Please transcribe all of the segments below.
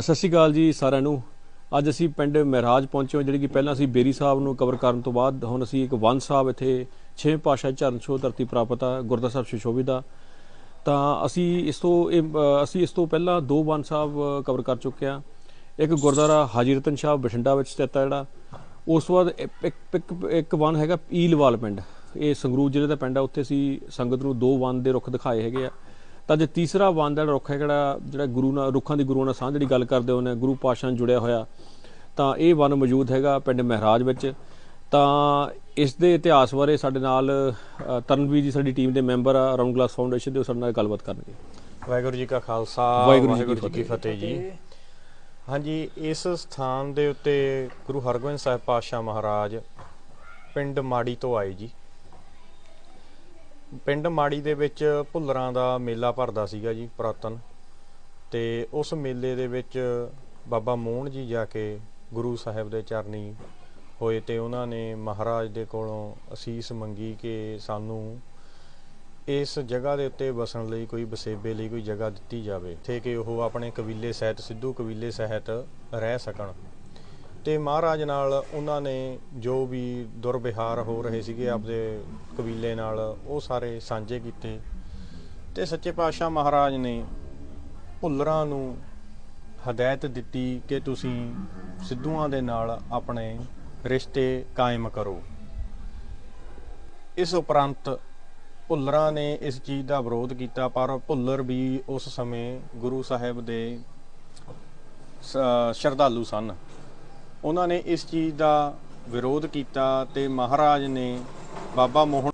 ਸਤਿ ਸ਼੍ਰੀ ਅਕਾਲ ਜੀ ਸਾਰਿਆਂ ਨੂੰ। ਅੱਜ ਅਸੀਂ ਪਿੰਡ ਮਹਿਰਾਜ ਪਹੁੰਚੇ ਹਾਂ ਜਿਹੜੀ ਕਿ ਪਹਿਲਾਂ ਅਸੀਂ ਬੇਰੀ ਸਾਹਿਬ ਨੂੰ ਕਵਰ ਕਰਨ ਤੋਂ ਬਾਅਦ ਹੁਣ ਅਸੀਂ ਇੱਕ ਵਨ ਸਾਹਿਬ ਇੱਥੇ ਛੇ ਪਾਸ਼ਾ ਚਰਨ ਛੋਹ ਧਰਤੀ ਪ੍ਰਾਪਤ ਆ ਗੁਰਦੁਆਰਾ ਸਾਹਿਬ ਸ਼ਿਸ਼ੋਭੀ ਦਾ। ਤਾਂ ਅਸੀਂ ਇਸ ਤੋਂ ਇਹ, ਅਸੀਂ ਇਸ ਤੋਂ ਪਹਿਲਾਂ ਦੋ ਵਨ ਸਾਹਿਬ ਕਵਰ ਕਰ ਚੁੱਕੇ ਹਾਂ। ਇੱਕ ਗੁਰਦੁਆਰਾ ਹਾਜੀ ਰਤਨ ਸ਼ਾਹ ਬਠਿੰਡਾ ਵਿੱਚ ਸਥਿਤ ਹੈ ਜਿਹੜਾ। ਉਸ ਤੋਂ ਬਾਅਦ ਇੱਕ- ਇੱਕ ਇੱਕ ਵਨ ਹੈਗਾ ਈਲਵਾਲ ਪਿੰਡ। ਇਹ ਸੰਗਰੂਰ ਜ਼ਿਲ੍ਹੇ ਦਾ ਪਿੰਡ ਆ ਉੱਥੇ ਅਸੀਂ ਸੰਗਤ ਨੂੰ ਦੋ ਵਨ ਦੇ ਰੁੱਖ ਦਿਖਾਏ ਹੈਗੇ ਆ। ਤਾਂ ਜੇ ਤੀਸਰਾ ਦਾ ਰੁੱਖ ਹੈ ਜਿਹੜਾ ਜਿਹੜਾ ਗੁਰੂ ਨਾਲ ਰੁੱਖਾਂ ਦੀ ਗੁਰੂ ਨਾਲ ਸਾਂਝ ਜਿਹੜੀ ਗੱਲ ਕਰਦੇ ਹੋ ਨੇ ਗੁਰੂ ਪਾਤਸ਼ਾਹ ਨਾਲ ਜੁੜਿਆ ਹੋਇਆ ਤਾਂ ਇਹ ਵਨ ਮੌਜੂਦ ਹੈਗਾ ਪਿੰਡ ਮਹਿਰਾਜ ਵਿੱਚ। ਤਾਂ ਇਸ ਦੇ ਇਤਿਹਾਸ ਬਾਰੇ ਸਾਡੇ ਨਾਲ ਤਰਨਵੀਰ ਜੀ ਸਾਡੀ ਟੀਮ ਦੇ ਮੈਂਬਰ ਆ ਰਾਉਂਡ ਗਲਾਸ ਫਾਊਂਡੇਸ਼ਨ ਦੇ ਉਹ ਸਾਡੇ ਨਾਲ ਗੱਲਬਾਤ ਕਰਨਗੇ। ਵਾਹਿਗੁਰੂ ਜੀ ਕਾ ਖਾਲਸਾ ਵਾਹਿਗੁਰੂ ਜੀ ਕੀ ਵਾਹਿਗੁਰੂ ਜੀ ਕੀ ਫਤਿਹ ਜੀ। ਹਾਂਜੀ ਇਸ ਸਥਾਨ ਦੇ ਉੱਤੇ ਗੁਰੂ ਹਰਗੋਬਿੰਦ ਸਾਹਿਬ ਪਾਤਸ਼ਾਹ ਮਹਾਰਾਜ ਪਿੰਡ ਮਾੜੀ ਤੋਂ ਆਏ ਜੀ। ਪਿੰਡ ਮਾੜੀ ਦੇ ਵਿੱਚ ਭੁੱਲਰਾਂ ਦਾ ਮੇਲਾ ਭਰਦਾ ਸੀਗਾ ਜੀ, ਪੁਰਾਤਨ। ਤੇ ਉਸ ਮੇਲੇ ਦੇ ਵਿੱਚ ਬਾਬਾ ਮੋਹਨ ਜੀ ਜਾ ਕੇ ਗੁਰੂ ਸਾਹਿਬ ਦੇ ਚਰਨੀ ਹੋਏ ਤੇ ਉਹਨਾਂ ਨੇ ਮਹਾਰਾਜ ਦੇ ਕੋਲੋਂ ਅਸੀਸ ਮੰਗੀ ਕਿ ਸਾਨੂੰ ਇਸ ਜਗ੍ਹਾ ਦੇ ਉੱਤੇ ਵਸਣ ਲਈ ਕੋਈ ਵਸੇਬੇ ਲਈ ਕੋਈ ਜਗ੍ਹਾ ਦਿੱਤੀ ਜਾਵੇ ਤੇ ਕਿ ਉਹ ਆਪਣੇ ਕਬੀਲੇ ਸਹਿਤ, ਸਿੱਧੂ ਕਬੀਲੇ ਸਹਿਤ ਰਹਿ ਸਕਣ। ਤੇ ਮਹਾਰਾਜ ਨਾਲ ਉਹਨਾਂ ਨੇ ਜੋ ਵੀ ਦੁਰਵਿਹਾਰ ਹੋ ਰਹੇ ਸੀਗੇ ਆਪਦੇ ਕਬੀਲੇ ਨਾਲ, ਉਹ ਸਾਰੇ ਸਾਂਝੇ ਕੀਤੇ। ਤੇ ਸੱਚੇ ਪਾਤਸ਼ਾਹ ਮਹਾਰਾਜ ਨੇ ਭੁੱਲਰਾਂ ਨੂੰ ਹਦਾਇਤ ਦਿੱਤੀ ਕਿ ਤੁਸੀਂ ਸਿੱਧੂਆਂ ਦੇ ਨਾਲ ਆਪਣੇ ਰਿਸ਼ਤੇ ਕਾਇਮ ਕਰੋ। ਇਸ ਉਪਰੰਤ ਭੁੱਲਰਾਂ ਨੇ ਇਸ ਚੀਜ਼ ਦਾ ਵਿਰੋਧ ਕੀਤਾ, ਪਰ ਭੁੱਲਰ ਵੀ ਉਸ ਸਮੇਂ ਗੁਰੂ ਸਾਹਿਬ ਦੇ ਸ਼ਰਧਾਲੂ ਸਨ। ਉਹਨਾਂ ਨੇ ਇਸ ਚੀਜ਼ ਦਾ ਵਿਰੋਧ ਕੀਤਾ ਤੇ ਮਹਾਰਾਜ ਨੇ ਬਾਬਾ ਮੋਹਨ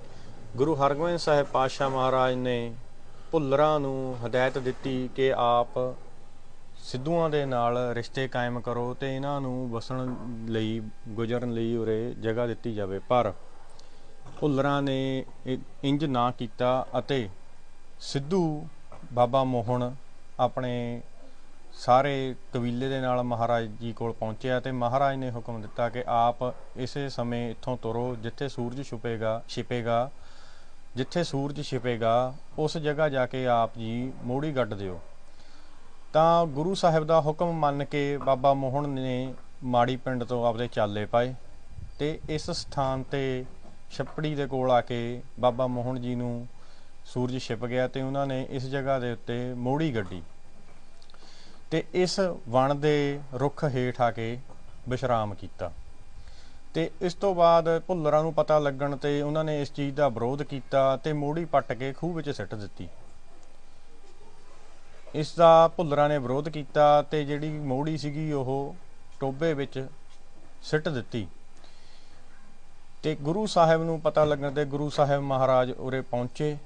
ਗੁਰੂ ਹਰਗੋਬਿੰਦ ਸਾਹਿਬ ਪਾਤਸ਼ਾਹ ਮਹਾਰਾਜ ਨੇ ਭੁੱਲਰਾਂ ਨੂੰ ਹਦਾਇਤ ਦਿੱਤੀ ਕਿ ਆਪ ਸਿੱਧੂਆਂ ਦੇ ਨਾਲ ਰਿਸ਼ਤੇ ਕਾਇਮ ਕਰੋ ਤੇ ਇਹਨਾਂ ਨੂੰ ਵਸਣ ਲਈ, ਗੁਜ਼ਰਨ ਲਈ ਉਰੇ ਜਗ੍ਹਾ ਦਿੱਤੀ ਜਾਵੇ। ਪਰ ਭੁੱਲਰਾਂ ਨੇ ਇ- ਇੰਜ ਨਾ ਕੀਤਾ ਅਤੇ ਸਿੱਧੂ ਬਾਬਾ ਮੋਹਨ ਆਪਣੇ ਸਾਰੇ ਕਬੀਲੇ ਦੇ ਨਾਲ ਮਹਾਰਾਜ ਜੀ ਕੋਲ ਪਹੁੰਚਿਆ ਤੇ ਮਹਾਰਾਜ ਨੇ ਹੁਕਮ ਦਿੱਤਾ ਕਿ ਆਪ ਇਸੇ ਸਮੇਂ ਇੱਥੋਂ ਤੁਰੋ, ਜਿੱਥੇ ਸੂਰਜ ਛੁਪੇਗਾ, ਛਿਪੇਗਾ, ਜਿੱਥੇ ਸੂਰਜ ਛਿਪੇਗਾ, ਉਸ ਜਗ੍ਹਾ ਜਾ ਕੇ ਆਪ ਜੀ ਮੋੜੀ ਗੱਡ ਦਿਓ। ਤਾਂ ਗੁਰੂ ਸਾਹਿਬ ਦਾ ਹੁਕਮ ਮੰਨ ਕੇ ਬਾਬਾ ਮੋਹਨ ਨੇ ਮਾੜੀ ਪਿੰਡ ਤੋਂ ਆਪਦੇ ਚਾਲੇ ਪਾਏ ਤੇ ਇਸ ਸਥਾਨ ਤੇ ਛੱਪੜੀ ਦੇ ਕੋਲ ਆ ਕੇ ਬਾਬਾ ਮੋਹਨ ਜੀ ਨੂੰ ਸੂਰਜ ਛਿਪ ਗਿਆ ਤੇ ਉਹਨਾਂ ਨੇ ਇਸ ਜਗ੍ਹਾ ਦੇ ਉੱਤੇ ਮੋੜੀ ਗੱਡੀ। ਤੇ ਇਸ ਵਣ ਦੇ ਰੁੱਖ ਹੇਠ ਆ ਕੇ ਵਿਸ਼ਰਾਮ ਕੀਤਾ। ਤੇ ਇਸ ਤੋਂ ਬਾਅਦ ਭੁੱਲਰਾਂ ਨੂੰ ਪਤਾ ਲੱਗਣ ਤੇ ਉਹਨਾਂ ਨੇ ਇਸ ਚੀਜ਼ ਦਾ ਵਿਰੋਧ ਕੀਤਾ ਤੇ ਮੋੜੀ ਪੱਟ ਕੇ ਖੂਹ ਵਿੱਚ ਸਿੱਟ ਦਿੱਤੀ। ਇਸ ਦਾ ਭੁੱਲਰਾਂ ਨੇ ਵਿਰੋਧ ਕੀਤਾ ਤੇ ਜਿਹੜੀ ਮੋੜੀ ਸੀਗੀ ਉਹ ਟੋਬੇ ਵਿੱਚ ਸਿੱਟ ਦਿੱਤੀ। ਤੇ ਗੁਰੂ ਸਾਹਿਬ ਨੂੰ ਪਤਾ ਲੱਗਣ ਤੇ ਗੁਰੂ ਸਾਹਿਬ ਮਹਾਰਾਜ ਉਰੇ ਪਹੁੰਚੇ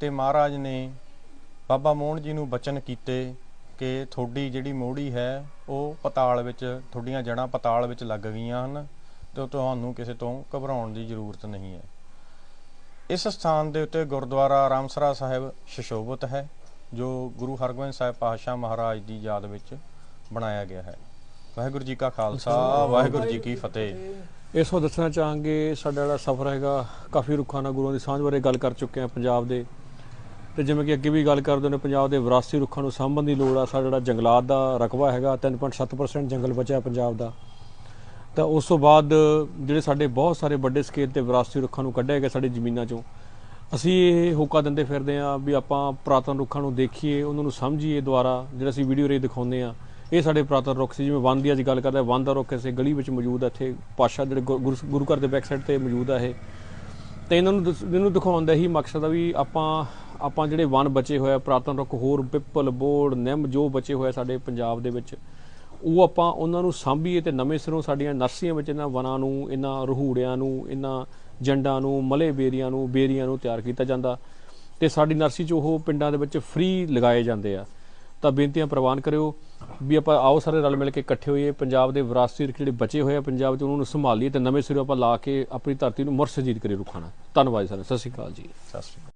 ਤੇ ਮਹਾਰਾਜ ਨੇ ਬਾਬਾ ਮੋਹਨ ਜੀ ਨੂੰ ਬਚਨ ਕੀਤੇ ਕਿ ਤੁਹਾਡੀ ਜਿਹੜੀ ਮੋੜੀ ਹੈ, ਉਹ ਪਤਾਲ ਵਿੱਚ, ਤੁਹਾਡੀਆਂ ਜੜਾਂ ਪਤਾਲ ਵਿੱਚ ਲੱਗ ਗਈਆਂ ਹਨ ਤੇ ਤੁਹਾਨੂੰ ਕਿਸੇ ਤੋਂ ਘਬਰਾਉਣ ਦੀ ਜ਼ਰੂਰਤ ਨਹੀਂ ਹੈ। ਇਸ ਸਥਾਨ ਦੇ ਉੱਤੇ ਗੁਰਦੁਆਰਾ ਰਾਮਸਰਾ ਸਾਹਿਬ ਸ਼ਿਸ਼ੋਭਤ ਹੈ, ਜੋ ਗੁਰੂ ਹਰਗੋਬਿੰਦ ਸਾਹਿਬ ਪਾਤਸ਼ਾਹ ਮਹਾਰਾਜ ਦੀ ਯਾਦ ਵਿੱਚ ਬਣਾਇਆ ਗਿਆ ਹੈ। ਵਾਹਿਗੁਰੂ ਜੀ ਕਾ ਖਾਲਸਾ, ਵਾਹਿਗੁਰੂ ਜੀ ਕੀ ਫਤਿਹ। ਇਸ ਤੋਂ ਦੱਸਣਾ ਚਾਹਾਂਗੇ, ਸਾਡਾ ਜਿਹੜਾ ਸਫ਼ਰ ਹੈਗਾ, ਕਾਫੀ ਰੁੱਖਾਂ ਨਾਲ ਗੁਰੂਆਂ ਦੀ ਸਾਂਝ ਬਾਰੇ ਗੱਲ ਕਰ ਚੁੱਕੇ ਹਾਂ ਪੰਜਾਬ ਦੇ। ਤੇ ਜਿਵੇਂ ਕਿ ਅੱਗੇ ਵੀ ਗੱਲ ਕਰਦੇ ਨੇ, ਪੰਜਾਬ ਦੇ ਵਿਰਾਸਤੀ ਰੁੱਖਾਂ ਨੂੰ ਸਾਂਭਣ ਦੀ ਲੋੜ ਆ, ਸਾਡਾ ਜਿਹੜਾ ਜੰਗਲਾਤ ਦਾ ਰਕਬਾ ਹੈਗਾ 3.7% ਜੰਗਲ ਬਚਿਆ ਪੰਜਾਬ ਦਾ। ਤਾਂ ਉਸ ਤੋਂ ਬਾਅਦ ਜਿਹੜੇ ਸਾਡੇ ਬਹੁਤ ਸਾਰੇ ਵੱਡੇ ਸਕੇਲ ਤੇ ਵਿਰਾਸਤੀ ਰੁੱਖਾਂ ਨੂੰ ਕੱਢਿਆ ਗਿਆ ਸਾਡੀ ਜ਼ਮੀਨਾਂ ਚੋਂ, ਅਸੀਂ ਇਹ ਹੋਕਾ ਦਿੰਦੇ ਫਿਰਦੇ ਆ ਵੀ ਆਪਾਂ ਪੁਰਾਤਨ ਰੁੱਖਾਂ ਨੂੰ ਦੇਖੀਏ, ਉਹਨਾਂ ਨੂੰ ਸਮਝੀਏ ਦੁਆਰਾ ਜਿਹੜਾ ਅਸੀਂ ਵੀਡੀਓ ਰੇ ਦਿਖਾਉਂਦੇ ਆ ਇਹ ਸਾਡੇ ਪੁਰਾਤਨ ਰੁੱਖ ਸੀ, ਜਿਵੇਂ ਵਨ ਦੀ ਅੱਜ ਗੱਲ ਕਰਦੇ ਆ ਵਨ ਦਾ ਰੁੱਖ ਇਸੇ ਗਲੀ ਵਿੱਚ ਮੌਜੂਦ ਹੈ, ਇੱਥੇ ਪਾਸ਼ਾ ਜਿਹੜੇ ਗੁਰ- ਗੁਰੂ ਘਰ ਦੇ ਬੈਕ ਸਾਈਡ ਤੇ ਮੌਜੂਦ ਆ ਇਹ। ਤੇ ਇਹਨਾਂ ਨੂੰ ਦਸ- ਇਹਨੂੰ ਦਿਖਾਉਣ ਦਾ ਹੀ ਮਕਸਦ ਆ ਵੀ ਆਪਾਂ ਆਪਾਂ ਜਿਹੜੇ ਵਨ ਬਚੇ ਹੋਏ ਆ, ਪੁਰਾਤਨ ਰੁੱਖ ਹੋਰ, ਪਿੱਪਲ, ਬੋੜ, ਨਿੰਮ ਜੋ ਬਚੇ ਹੋਏ ਆ ਸਾਡੇ ਪੰਜਾਬ ਦੇ ਵਿੱਚ, ਉਹ ਆਪਾਂ ਉਹਨਾਂ ਨੂੰ ਸਾਂਭੀਏ ਤੇ ਨਵੇਂ ਸਿਰੋਂ ਸਾਡੀਆਂ ਨਰਸਰੀਆਂ ਵਿੱਚ ਇਹਨਾਂ ਵਨਾਂ ਨੂੰ, ਇਹਨਾਂ ਰਹੂੜਿਆਂ ਨੂੰ, ਇਹਨਾਂ ਜੰਡਾਂ ਨੂੰ, ਮਲੇ ਬੇਰੀਆਂ ਨੂੰ ਬੇਰੀਆਂ ਨੂੰ ਤਿਆਰ ਕੀਤਾ ਜਾਂਦਾ ਤੇ ਸਾਡੀ ਨਰਸਰੀ 'ਚ ਉਹ ਪਿੰਡਾਂ ਦੇ ਵਿੱਚ ਫ੍ਰੀ ਲਗਾਏ ਜਾਂਦੇ ਆ। ਤਾਂ ਬੇਨਤੀਆਂ ਪ੍ਰਵਾਨ ਕਰਿਓ ਵੀ ਆਪਾਂ ਆਓ ਸਾਰੇ ਰਲ ਮਿਲ ਕੇ ਇਕੱਠੇ ਹੋਈਏ, ਪੰਜਾਬ ਦੇ ਵਿਰਾਸਤੀ ਜਿਹੜੇ ਬਚੇ ਹੋਏ ਆ, ਪੰਜਾਬ 'ਚ ਉਹਨਾਂ ਨੂੰ ਸੰਭਾਲੀਏ ਤੇ ਨਵੇਂ ਸਿਰੋਂ ਆਪਾਂ ਲਾ ਕੇ ਆਪਣੀ ਧਰਤੀ ਨੂੰ ਮੁਰਸਜੀਤ ਕਰੀਏ ਰੁੱਖਾਂ ਧੰਨਵਾਦ ਸਰ ਸਤਿ ਸ਼੍ਰੀ ਅਕਾਲ ਜੀ। ਸਤਿ ਸ਼੍ਰੀ ਅਕਾਲ।